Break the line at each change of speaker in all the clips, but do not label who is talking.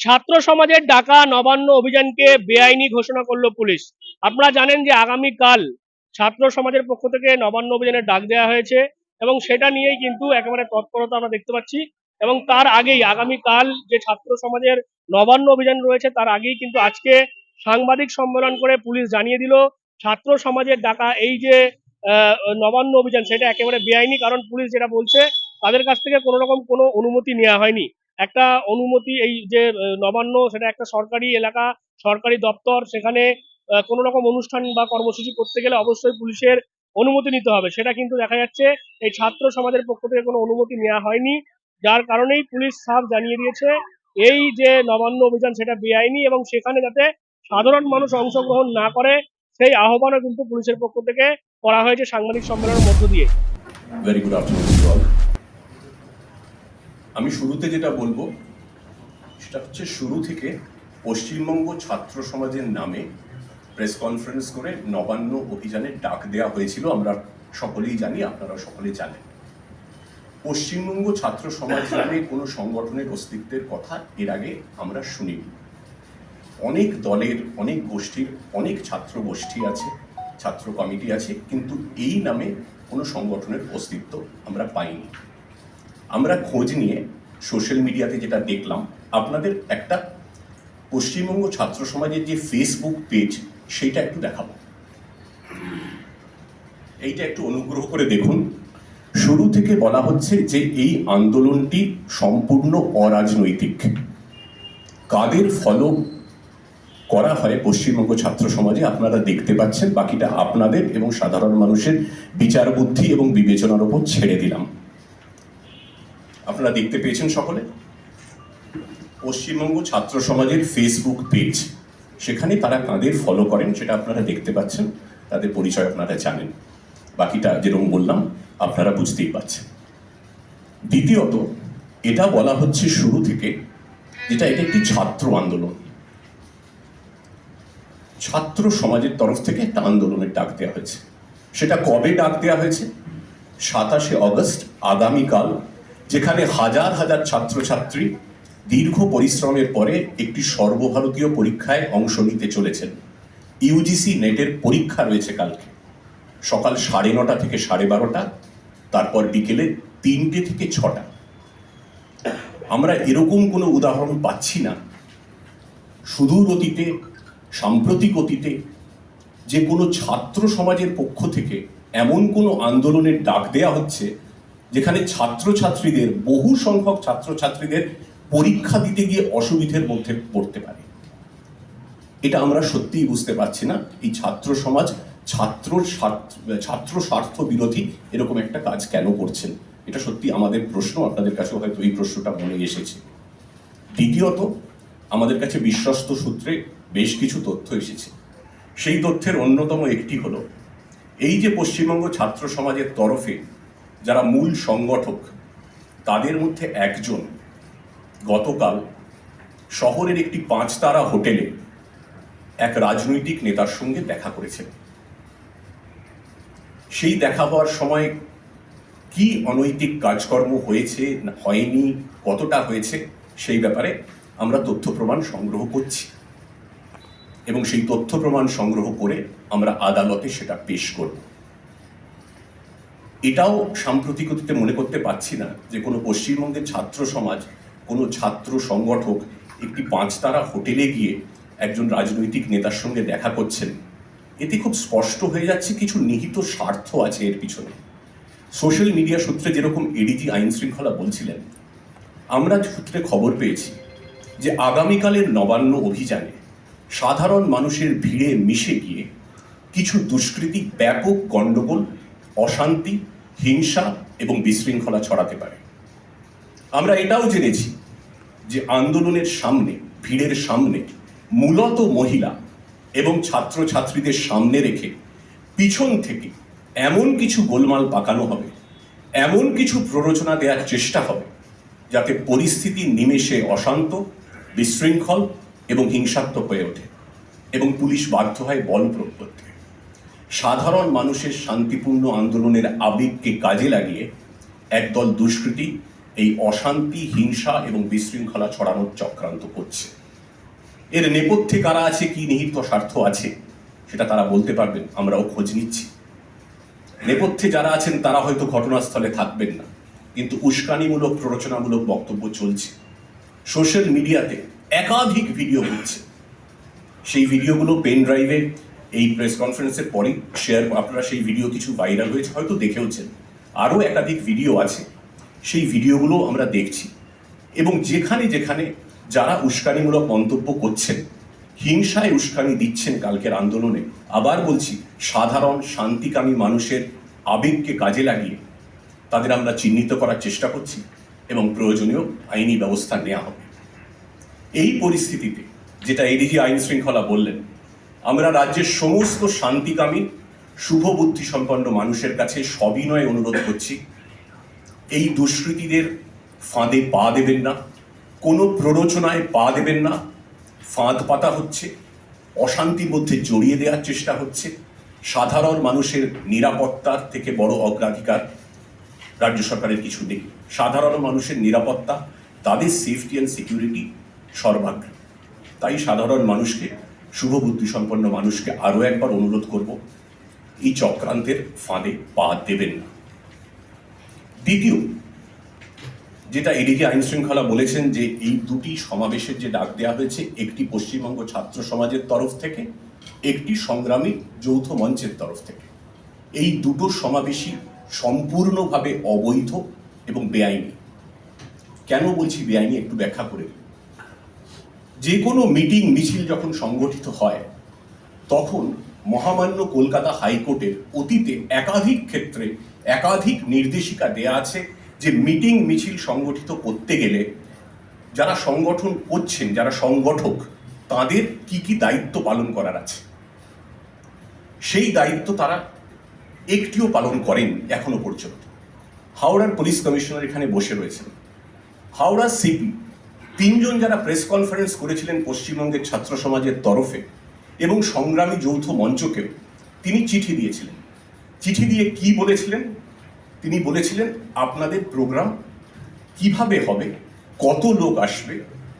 ছাত্র সমাজের ডাকা নবান্ন অভিযানকে বেআইনি ঘোষণা করল পুলিশ। আপনারা জানেন যে আগামীকাল ছাত্র সমাজের পক্ষ থেকে নবান্ন অভিযানের ডাক দেওয়া হয়েছে এবং সেটা নিয়েই কিন্তু একেবারে তৎপরতা আমরা দেখতে পাচ্ছি এবং তার আগেই আগামীকাল যে ছাত্র সমাজের নবান্ন অভিযান রয়েছে তার আগেই কিন্তু আজকে সাংবাদিক সম্মেলন করে পুলিশ জানিয়ে দিল, ছাত্র সমাজের ডাকা এই যে নবান্ন অভিযান সেটা একেবারে বেআইনি কারণ পুলিশ যেটা বলছে তাদের কাছ থেকে কোনো রকম কোনো অনুমতি নেওয়া হয়নি। একটা অনুমতি, এই যে নবান্ন, সেটা একটা সরকারি এলাকা, সরকারি দপ্তর, সেখানে কোনো রকম অনুষ্ঠান বা কর্মসূচি করতে গেলে অবশ্যই পুলিশের অনুমতি নিতে হবে। সেটা কিন্তু দেখা যাচ্ছে, এই ছাত্র সমাজের পক্ষ থেকে কোনো অনুমতি নেওয়া হয়নি। যার কারণেই পুলিশ সাফ জানিয়ে দিয়েছে, এই যে নবান্ন অভিযান সেটা বেআইনি এবং সেখানে যাতে সাধারণ মানুষ অংশগ্রহণ না করে, সেই আহ্বানও কিন্তু পুলিশের পক্ষ থেকে করা হয়েছে সাংবাদিক সম্মেলনের মধ্য দিয়ে।
ভেরি গুড আফটারনুন আমি শুরুতে যেটা বলব, সেটা হচ্ছে শুরু থেকে পশ্চিমবঙ্গ ছাত্র সমাজের নামে প্রেস কনফারেন্স করে নবান্ন অভিযানের ডাক দেওয়া হয়েছিল, আমরা সকলেই জানি, আপনারা সকলে জানেন। পশ্চিমবঙ্গ ছাত্র সমাজ নামে কোনো সংগঠনের অস্তিত্বের কথা এর আগে আমরা শুনিনি। অনেক দলের, অনেক গোষ্ঠীর, অনেক ছাত্র গোষ্ঠী আছে, ছাত্র কমিটি আছে, কিন্তু এই নামে কোনো সংগঠনের অস্তিত্ব আমরা পাইনি। আমরা খোঁজ নিয়ে সোশ্যাল মিডিয়াতে যেটা দেখলাম, আপনাদের একটা পশ্চিমবঙ্গ ছাত্র সমাজের যে ফেসবুক পেজ সেইটা একটু দেখাবো। এইটা একটু অনুগ্রহ করে দেখুন। শুরু থেকে বলা হচ্ছে যে এই আন্দোলনটি সম্পূর্ণ অরাজনৈতিক। কাদের ফলো করা হয় পশ্চিমবঙ্গ ছাত্র সমাজে, আপনারা দেখতে পাচ্ছেন, বাকিটা আপনাদের এবং সাধারণ মানুষের বিচার বুদ্ধি এবং বিবেচনার উপর ছেড়ে দিলাম। আপনারা দেখতে পেয়েছেন সকলে? পশ্চিমবঙ্গ ছাত্র সমাজের ফেসবুক পেজ সেখানে তারা কাদের ফলো করেন সেটা আপনারা দেখতে পাচ্ছেন, তাদের পরিচয় আপনারা জানেন। বাকিটা যেরকম বললাম, আপনারা বুঝতেই পারছেন। দ্বিতীয়ত, এটা বলা হচ্ছে শুরু থেকে যেটা এটা একটি ছাত্র আন্দোলন। ছাত্র সমাজের তরফ থেকে একটা আন্দোলনের ডাক দেওয়া হয়েছে। সেটা কবে ডাক দেওয়া হয়েছে? সাতাশে অগস্ট, আগামীকাল যেখানে হাজার হাজার ছাত্রছাত্রী দীর্ঘ পরিশ্রমের পরে একটি সর্বভারতীয় পরীক্ষায় অংশ নিতে চলেছেন। ইউজিসি নেটের পরীক্ষা রয়েছে কালকে। সকাল সাড়ে নটা থেকে সাড়ে বারোটা, তারপর বিকেলে তিনটে থেকে ছটা। আমরা এরকম কোনো উদাহরণ পাচ্ছি না। সুদূর অতীতে, সাম্প্রতিক অতীতে, যে কোনো ছাত্র সমাজের পক্ষ থেকে এমন কোনো আন্দোলনের ডাক দেয়া হচ্ছে যেখানে ছাত্রছাত্রীদের, বহু সংখ্যক ছাত্রছাত্রীদের পরীক্ষা দিতে গিয়ে অসুবিধের মধ্যে পড়তে পারে। এটা আমরা সত্যিই বুঝতে পারছি না। এই ছাত্র সমাজ, ছাত্র ছাত্র স্বার্থ বিরোধী এরকম একটা কাজ কেন করছেন? এটা সত্যি আমাদের প্রশ্ন, আপনাদের কাছে হয়তো এই প্রশ্নটা মনে এসেছে। দ্বিতীয়ত, আমাদের কাছে বিশ্বস্ত সূত্রে বেশ কিছু তথ্য এসেছে। সেই তথ্যের অন্যতম একটি হলো, এই যে পশ্চিমবঙ্গ ছাত্র সমাজের তরফে যারা মূল সংগঠক, তাদের মধ্যে একজন গতকাল শহরের একটি পাঁচতারা হোটেলে এক রাজনৈতিক নেতার সঙ্গে দেখা করেছেন। সেই দেখা হওয়ার সময় কি অনৈতিক কাজকর্ম হয়েছে, হয়নি, কতটা হয়েছে, সেই ব্যাপারে আমরা তথ্য প্রমাণ সংগ্রহ করছি। এবং সেই তথ্য প্রমাণ সংগ্রহ করে আমরা আদালতে সেটা পেশ করব। এটাও সাম্প্রতিকতিতে মনে করতে পারছি না যে কোনো পশ্চিমবঙ্গের ছাত্র সমাজ, কোনো ছাত্র সংগঠক একটি পাঁচতারা হোটেলে গিয়ে একজন রাজনৈতিক নেতার সঙ্গে দেখা করছেন। এতে খুব স্পষ্ট হয়ে যাচ্ছে কিছু নিহিত স্বার্থ আছে এর পিছনে। সোশ্যাল মিডিয়া সূত্রে যেরকম এডিজি আইন শৃঙ্খলা বলছিলেন, আমরা সূত্রে খবর পেয়েছি যে আগামীকালের নবান্ন অভিযানে সাধারণ মানুষের ভিড়ে মিশে গিয়ে কিছু দুষ্কৃতী ব্যাপক গণ্ডগোল, অশান্তি হিংসা এবং বিশৃঙ্খলা ছড়াতে পারে। আমরা এটাও জেনেছি যে আন্দোলনের সামনে, ভিড়ের সামনে মূলত মহিলা এবং ছাত্রছাত্রীদের সামনে রেখে পিছন থেকে এমন কিছু গোলমাল পাকানো হবে, এমন কিছু প্ররোচনা দেওয়ার চেষ্টা হবে যাতে পরিস্থিতি নিমেষে অশান্ত, বিশৃঙ্খল এবং হিংসাত্মক হয়ে ওঠে এবং পুলিশ বাধ্য হয় বল প্রয়োগ করতে। সাধারণ মানুষের শান্তিপূর্ণ আন্দোলনের আবেগকে কাজে লাগিয়ে একদল দুষ্কৃতী এই অশান্তি, হিংসা এবং বিশৃঙ্খলা ছড়ানোর চক্রান্ত করছে। এর নেপথ্যে কারা আছে, কি নিহিত স্বার্থ আছে, সেটা তারা বলতে পারবেন, আমরাও খোঁজ নিচ্ছি। নেপথ্যে যারা আছেন, তারা হয়তো ঘটনাস্থলে থাকবেন না, কিন্তু উস্কানিমূলক প্ররোচনামূলক বক্তব্য চলছে। সোশ্যাল মিডিয়াতে একাধিক ভিডিও হচ্ছে। সেই ভিডিওগুলো পেন ড্রাইভে এই প্রেস কনফারেন্সের পরেই শেয়ার আপনারা সেই ভিডিও কিছু ভাইরাল হয়েছে, হয়তো দেখেওছেন আরও একাধিক ভিডিও আছে। সেই ভিডিওগুলো আমরা দেখছি। এবং যেখানে যেখানে যারা উস্কানিমূলক মন্তব্য করছেন, হিংসায় উস্কানি দিচ্ছেন কালকের আন্দোলনে, আবার বলছি, সাধারণ শান্তিকামী মানুষের আবেগকে কাজে লাগিয়ে তাদের আমরা চিহ্নিত করার চেষ্টা করছি এবং প্রয়োজনীয় আইনি ব্যবস্থা নেওয়া হবে। এই পরিস্থিতিতে, যেটা এডিজি আইন শৃঙ্খলা বললেন আমরা রাজ্যের সমস্ত শান্তিকামী শুভ বুদ্ধি সম্পন্ন মানুষের কাছে সবিনয় অনুরোধ করছি, এই দুষ্কৃতীদের ফাঁদে পা দেবেন না, কোনো প্ররোচনায় পা দেবেন না, ফাঁদ পাতা হচ্ছে, অশান্তির মধ্যে জড়িয়ে দেওয়ার চেষ্টা হচ্ছে, সাধারণ মানুষের নিরাপত্তার থেকে বড় অগ্রাধিকার রাজ্য সরকারের কিছু নেই। সাধারণ মানুষের নিরাপত্তা, তাদের সেফটি অ্যান্ড সিকিউরিটি সর্বাগ্রে। তাই সাধারণ মানুষকে শুভবুদ্ধি সম্পন্ন মানুষকে আরও একবার অনুরোধ করব, এই চক্রান্তের ফাঁদে পা দেবেন না। দ্বিতীয়, যেটা এদিকে আইন শৃঙ্খলা বলেছেন যে এই দুটি সমাবেশের যে ডাক দেওয়া হয়েছে, একটি পশ্চিমবঙ্গ ছাত্র সমাজের তরফ থেকে, একটি সংগ্রামী যৌথ মঞ্চের তরফ থেকে। এই দুটো সমাবেশই সম্পূর্ণভাবে অবৈধ এবং বেআইনি। কেন বলছি বেআইনি? একটু ব্যাখ্যা করে দিই। যে কোনো মিটিং মিছিল যখন সংগঠিত হয়, তখন মহামান্য কলকাতা হাইকোর্টের অতীতে একাধিক ক্ষেত্রে একাধিক নির্দেশিকা দেয়া আছে যে মিটিং মিছিল সংগঠিত করতে গেলে যারা সংগঠন করছেন, যারা সংগঠক, তাদের কি কি দায়িত্ব পালন করার আছে? সেই দায়িত্ব তারা একটিও পালন করেন এখনও পর্যন্ত। হাওড়ার পুলিশ কমিশনার এখানে বসে রয়েছেন। হাওড়া সিপি তিনজন যারা প্রেস কনফারেন্স করেছিলেন পশ্চিমবঙ্গের ছাত্র সমাজের তরফে এবং সংগ্রামী যৌথ মঞ্চকেও, তিনি চিঠি দিয়েছিলেন। চিঠি দিয়ে কি বলেছিলেন? তিনি বলেছিলেন, আপনাদের প্রোগ্রাম কীভাবে হবে? কত লোক আসবে?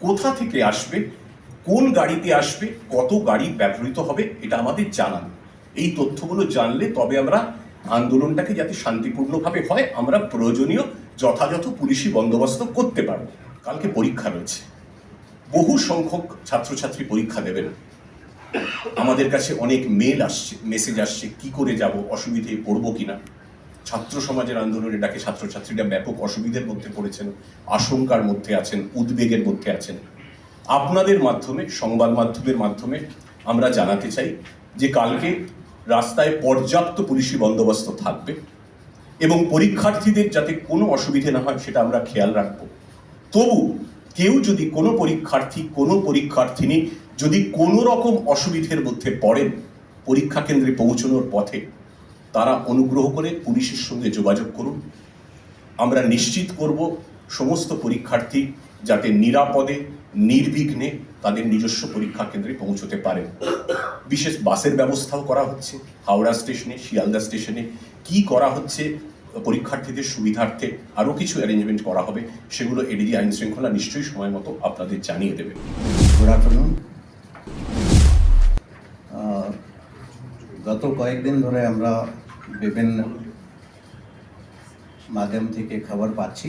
কোথা থেকে আসবে? কোন গাড়িতে আসবে? কত গাড়ি ব্যবহৃত হবে? এটা আমাদের জানান এই তথ্যগুলো জানলে তবে আমরা আন্দোলনটাকে যাতে শান্তিপূর্ণভাবে হয়, আমরা প্রয়োজনীয় যথাযথ পুলিশি বন্দোবস্ত করতে পারব। কালকে পরীক্ষা রয়েছে। বহু সংখ্যক ছাত্রছাত্রী পরীক্ষা দেবেন। আমাদের কাছে অনেক মেল আসছে মেসেজ আসছে, কি করে যাব, অসুবিধে পড়ব কিনা। ছাত্র সমাজের আন্দোলনে ডাকে ছাত্রছাত্রীরা ব্যাপক অসুবিধার মধ্যে পড়েছেন, আশঙ্কার মধ্যে আছেন, উদ্বেগের মধ্যে আছেন। আপনাদের মাধ্যমে, সংবাদ মাধ্যমের মাধ্যমে আমরা জানাতে চাই যে কালকে রাস্তায় পর্যাপ্ত পুলিশি বন্দোবস্ত থাকবে এবং পরীক্ষার্থীদের যাতে কোনো অসুবিধে না হয়, সেটা আমরা খেয়াল রাখব। তবু কেউ যদি কোনো পরীক্ষার্থী, কোনো পরীক্ষার্থিনী যদি কোনো রকম অসুবিধের মধ্যে পড়েন পরীক্ষা কেন্দ্রে পৌঁছানোর পথে, তারা অনুগ্রহ করে পুলিশের সঙ্গে যোগাযোগ করুন। আমরা নিশ্চিত করব সমস্ত পরীক্ষার্থী যাতে নিরাপদে, নির্বিঘ্নে তাদের নিজস্ব পরীক্ষা কেন্দ্রে পৌঁছতে পারেন। বিশেষ বাসের ব্যবস্থাও করা হচ্ছে। হাওড়া স্টেশনে, শিয়ালদা স্টেশনে কি করা হচ্ছে পরীক্ষার্থীদের সুবিধার্থে আরও কিছু অ্যারেঞ্জমেন্ট করা হবে, সেগুলো এডিজি আইন শৃঙ্খলা নিশ্চয়ই সময় মতো আপনাদের জানিয়ে দেবে।
গুড আফটারনুন গত কয়েকদিন ধরে আমরা বিভিন্ন মাধ্যম থেকে খবর পাচ্ছি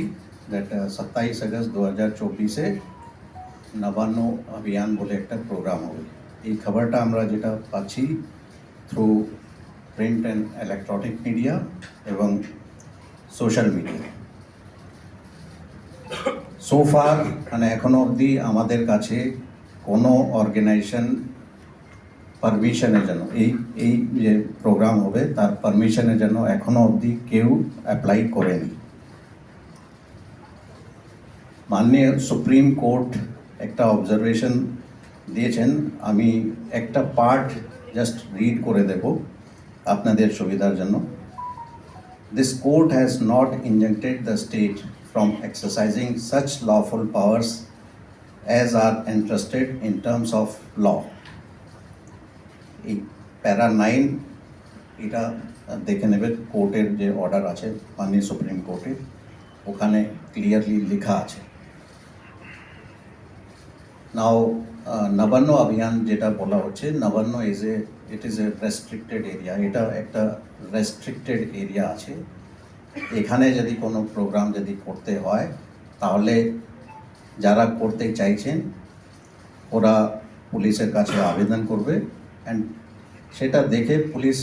দ্যাট সাতাইশ আগস্ট দু হাজার চব্বিশে নবান্ন অভিযান বলে একটা প্রোগ্রাম হবে। এই খবরটা আমরা যেটা পাচ্ছি through print and electronic media এবং সোশ্যাল মিডিয়া সো ফার মানে এখনও অবধি আমাদের কাছে কোনো অর্গানাইজেশন পারমিশনের জন্য, এই এই যে প্রোগ্রাম হবে, তার পারমিশনের জন্য এখনও অবধি কেউ অ্যাপ্লাই করেনি। মাননীয় সুপ্রিম কোর্ট একটা অবজারভেশন দিয়েছেন, আমি একটা পার্ট জাস্ট রিড করে দেব আপনাদের সুবিধার জন্য। This court has not injuncted the state from exercising such lawful powers as are entrusted in terms of law. এই প্যারা নাইন এটা দেখে নেবে কোর্টের যে অর্ডার আছে মাননীয় সুপ্রিম কোর্টের ওখানে ক্লিয়ারলি লেখা আছে নাও নবান্ন অভিযান যেটা বলা হচ্ছে, Nabanna is a it is a restricted area এটা একটা রেস্ট্রিক্টেড এরিয়া আছে। এখানে যদি কোনো প্রোগ্রাম যদি করতে হয়, তাহলে যারা করতে চাইছেন, ওরা পুলিশের কাছে আবেদন করবে। অ্যান্ড সেটা দেখে পুলিশ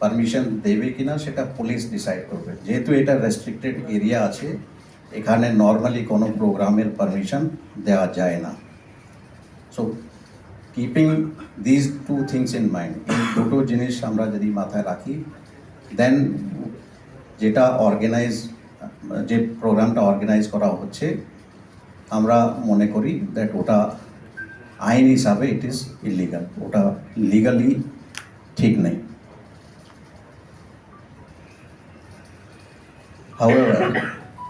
পারমিশন দেবে কিনা, সেটা পুলিশ ডিসাইড করবে। যেহেতু এটা রেস্ট্রিক্টেড এরিয়া আছে, এখানে নর্মালি কোনো প্রোগ্রামের পারমিশন দেওয়া যায় না। So keeping these two things in mind এই দুটো জিনিস আমরা যদি মাথায় রাখি দেন যেটা অর্গানাইজ যে প্রোগ্রামটা অর্গানাইজ করা হচ্ছে, আমরা মনে করি দ্যাট ওটা আইন হিসাবে ইট ইজ ইলিগাল ওটা লিগালি ঠিক নেই।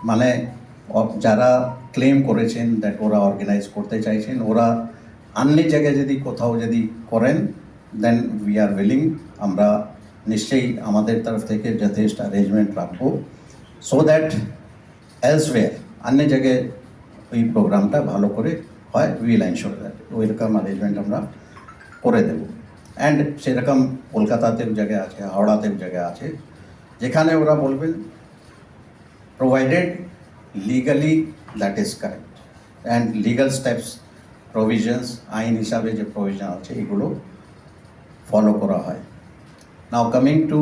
মানে যারা ক্লেম করেছেন দ্যাট ওরা অর্গানাইজ করতে চাইছেন, ওরা অন্য জায়গায় যদি কোথাও যদি করেন দেন উই আর উইলিং আমরা নিশ্চয়ই আমাদের তরফ থেকে যথেষ্ট অ্যারেঞ্জমেন্ট রাখব সো দ্যাট এলসওয়্যার অন্য জায়গায় ওই প্রোগ্রামটা ভালো করে হয় উইল এনশোর দ্যাট ওইরকম অ্যারেঞ্জমেন্ট আমরা করে দেবো। অ্যান্ড সেরকম কলকাতাতেও জায়গায় আছে, হাওড়াতেও জায়গায় আছে, যেখানে ওরা বলবেন provided legally that is correct. And legal steps provisions, আইন হিসাবে যে প্রভিশন আছে, এগুলো ফলো করা হয়। Now coming to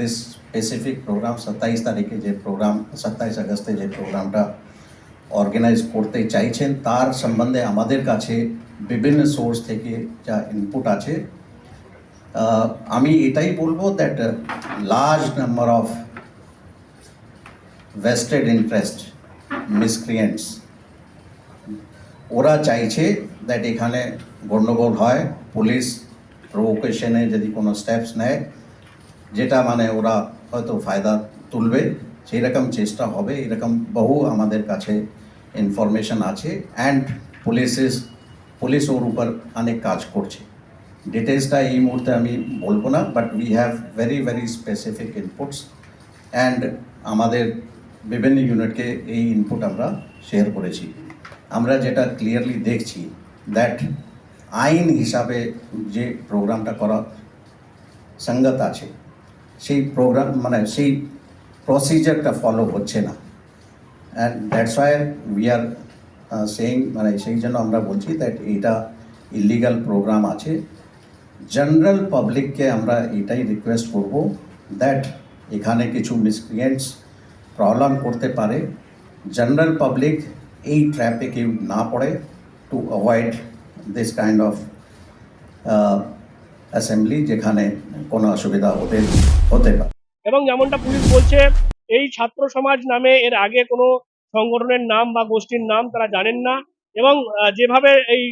this specific program সাতাইশ তারিখে যে প্রোগ্রাম সাতাইশ আগস্টে যে প্রোগ্রামটা অর্গানাইজ করতে চাইছেন, তার সম্বন্ধে আমাদের কাছে বিভিন্ন সোর্স থেকে যা ইনপুট আছে আমি এটাই বলব that large number of vested interest miscreants ওরা চাইছে দ্যাট এখানে গণ্ডগোল হয়। পুলিশ প্রভোকেশনে যদি কোনো স্টেপস নেয়, যেটা মানে ওরা হয়তো ফায়দা তুলবে, সেই রকম চেষ্টা হবে এরকম বহু আমাদের কাছে ইনফরমেশন আছে। অ্যান্ড পুলিশেস পুলিশ ওর উপর অনেক কাজ করছে। ডিটেলসটা এই মুহূর্তে আমি বলব না but we have very very specific inputs and আমাদের বিভিন্ন ইউনিটকে এই ইনপুট আমরা শেয়ার করেছি। আমরা যেটা ক্লিয়ারলি দেখছি দ্যাট আইন হিসাবে যে প্রোগ্রামটা করা সঙ্গত আছে, সেই প্রোগ্রাম মানে সেই প্রসিজারটা ফলো হচ্ছে না। And that's why we are saying মানে সেই জন্য আমরা বলছি দ্যাট এইটা ইলিগাল প্রোগ্রাম আছে। জেনারেল পাবলিককে আমরা এটাই রিকোয়েস্ট করব দ্যাট এখানে কিছু মিসক্রিয়েন্টস প্রবলেম করতে পারে। জেনারেল পাবলিক এই ট্র্যাপে কেউ না পড়ে to avoid this kind of assembly যেখানে কোনো অসুবিধা ওদের হতে পারে।
এবং যেমনটা পুলিশ বলছে, এই ছাত্র সমাজ নামে এর আগে কোনো সংগঠনের নাম বা গোষ্ঠীর নাম তারা জানেন না এবং যেভাবে এই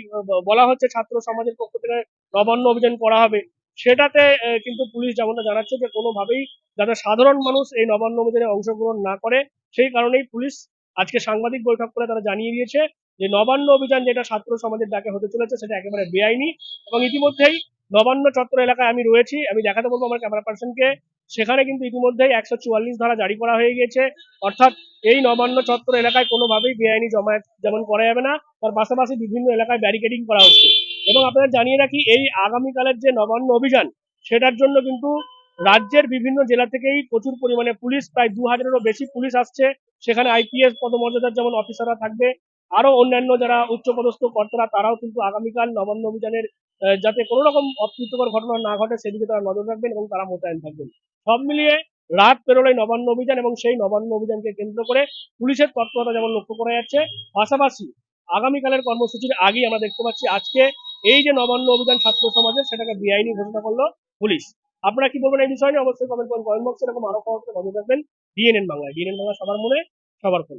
বলা হচ্ছে ছাত্র সমাজের পক্ষ থেকে নবান্ন অভিযান করা হবে, সেটাতে কিন্তু পুলিশ যেমনটা জানাচ্ছে যে কোনোভাবেই যাতে সাধারণ মানুষ এই নবান্ন অভিযানে অংশগ্রহণ না করে, সেই কারণেই পুলিশ আজকে সাংবাদিক বৈঠক করে তারা জানিয়ে দিয়েছে যে নবান্ন অভিযান যেটা ছাত্র সমাজের ডাকে হতে চলেছে, সেটা একেবারে বেআইনি এবং ইতিমধ্যেই নবান্ন চত্বর এলাকায় আমি রয়েছি, আমি দেখাতে বলব আমার ক্যামেরা পার্সনকে সেখানে কিন্তু ইতিমধ্যেই একশো চুয়াল্লিশ ধারা জারি করা হয়ে গিয়েছে। অর্থাৎ এই নবান্ন চত্বর এলাকায় কোনোভাবেই বেআইনি জমায়েত যেমন করা যাবে না, তার পাশাপাশি বিভিন্ন এলাকায় ব্যারিকেডিং করা হচ্ছে। এবং আপনাদের জানিয়ে রাখি, এই আগামীকালের যে নবান্ন অভিযান, সেটার জন্য কিন্তু রাজ্যের বিভিন্ন জেলা থেকেই প্রচুর পরিমাণে পুলিশ, প্রায় দু হাজারেরও বেশি পুলিশ আসছে। সেখানে আইপিএস পদমর্যাদার যেমন অফিসাররা থাকবে আরও অন্যান্য যারা উচ্চপদস্থ কর্তারা, তারাও কিন্তু আগামীকাল নবান্ন অভিযানের যাতে কোনো রকম অপ্রীতিকর ঘটনা না ঘটে, সেদিকে তারা নজর রাখবেন এবং তারা মোতায়েন থাকবেন। সব মিলিয়ে রাত পেরোলে নবান্ন অভিযান এবং সেই নবান্ন অভিযানকে কেন্দ্র করে পুলিশের তৎপরতা যেমন লক্ষ্য করা যাচ্ছে, পাশাপাশি আগামীকালের কর্মসূচির আগেই আমরা দেখতে পাচ্ছি, আজকে এই যে নবান্ন অভিযান ছাত্র সমাজের, সেটাকে বেআইনি ঘোষণা করল পুলিশ। আপনারা কি বলবেন এই বিষয়? অবশ্যই কমেন্ট করুন। কমেন্ট বক্সে এরকম আরও খবর নজর রাখবেন ডিএনএন বাংলায়। ডিএনএন বাংলা সবার মনে, সবার ফোন।